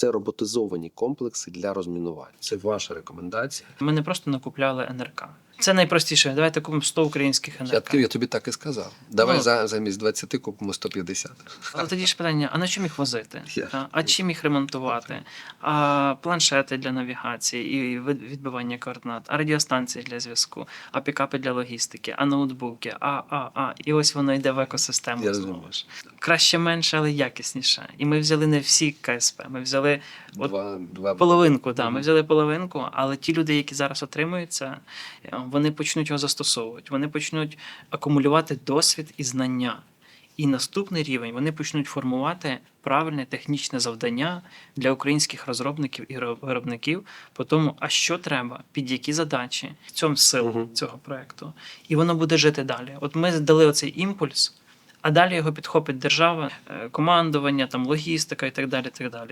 Це роботизовані комплекси для розмінування. Це ваша рекомендація. Ми не просто накупляли НРК. Це найпростіше. Давайте купимо 100 українських Я, НРК. тобі- я тобі так і сказав. Давай Ну. за, замість 20 купимо 150. Але тоді ж питання: а на чим їх возити? Я- Та? А чим їх ремонтувати? А планшети для навігації і від- відбивання координат, а радіостанції для зв'язку, а пікапи для логістики, а ноутбуки, а, а, а. І ось воно йде в екосистему. Я знову ж. Краще менше, але якісніше. І ми взяли не всі КСП. Ми взяли от Два, два половинку. Да, ми взяли половинку, але ті люди, які зараз отримують це, е, вони почнуть його застосовувати. Вони почнуть акумулювати досвід і знання. І наступний рівень вони почнуть формувати правильне технічне завдання для українських розробників і ро- виробників по тому, а що треба, під які задачі в цьому сил Мгм. цього проекту. І воно буде жити далі. От ми дали оцей імпульс, а далі його підхопить держава, е, командування, там логістика і так далі. Так далі.